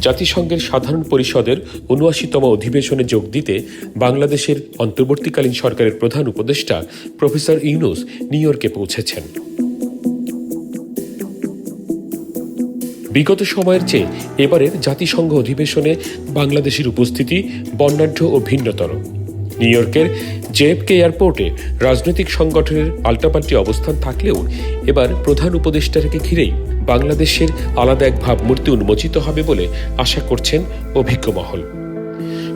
জাতিসংঘের সাধারণ পরিষদের উনআশিতম অধিবেশনে যোগ দিতে বাংলাদেশের অন্তর্বর্তীকালীন সরকারের প্রধান উপদেষ্টা প্রফেসর ইউনুস নিউ ইয়র্কে পৌঁছেছেন। বিগত সময়ের চেয়ে এবারের জাতিসংঘ অধিবেশনে বাংলাদেশের উপস্থিতি বর্ণাঢ্য ও ভিন্নতর। নিউ ইয়র্কের জেএফকে এয়ারপোর্টে রাজনৈতিক সংগঠনের পাল্টাপাল্টি অবস্থান থাকলেও এবার প্রধান উপদেষ্টাকে ঘিরেই বাংলাদেশের আলাদা এক ভাবমূর্তি উন্মোচিত হবে বলে আশা করছেন অভিজ্ঞ মহল।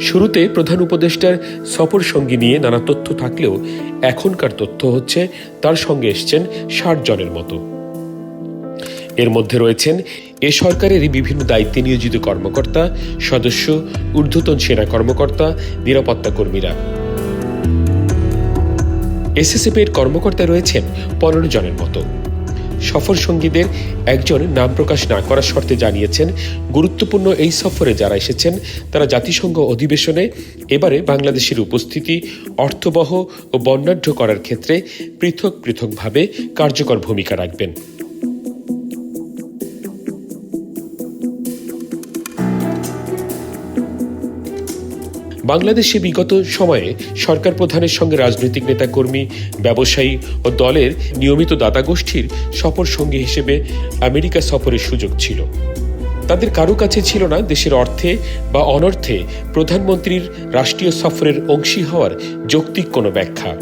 শুরুতে প্রধান উপদেষ্টার সফর সঙ্গী নিয়ে নানা তথ্য থাকলেও এখনকার তথ্য হচ্ছে তার সঙ্গে এসছেন ষাট জনের মতো। এর মধ্যে রয়েছেন এ সরকারেরই বিভিন্ন দায়িত্বে নিয়োজিত কর্মকর্তা, সদস্য, ঊর্ধ্বতন সেনা কর্মকর্তা, নিরাপত্তা কর্মীরা। এসএসএফ এর কর্মকর্তা রয়েছেন পনেরো জনের মতো। সফর সঙ্গীদের একজন নাম প্রকাশ না করার শর্তে জানিয়েছেন, গুরুত্বপূর্ণ এই সফরে যারা এসেছেন, তারা জাতিসংঘ অধিবেশনে এবারে বাংলাদেশের উপস্থিতি, অর্থবহ ও বর্ণাঢ্য করার ক্ষেত্রে পৃথক পৃথকভাবে কার্যকর ভূমিকা রাখবেন। বাংলাদেশে বিগত সময়ে সরকার প্রধানের সঙ্গে রাজনৈতিক নেতাকর্মী, ব্যবসায়ী ও দলের নিয়মিত দাতা গোষ্ঠীর সফর সঙ্গী হিসেবে আমেরিকা সফরের সুযোগ ছিল। তাদের কারও কাছে ছিল না দেশের অর্থে বা অনর্থে প্রধানমন্ত্রীর রাষ্ট্রীয় সফরের অংশী হওয়ার যৌক্তিক কোনো ব্যাখ্যা।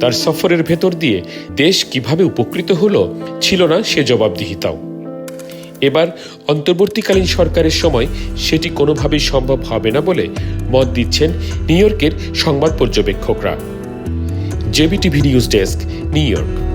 তার সফরের ভেতর দিয়ে দেশ কীভাবে উপকৃত হলো ছিল না সে জবাবদিহিতাও। এবার অন্তর্বর্তীকালীন সরকারের সময় সেটি কোনোভাবেই সম্ভব হবে না বলে মত দিচ্ছেন নিউ ইয়র্কের সংবাদ পর্যবেক্ষকরা। JBTV news desk New York.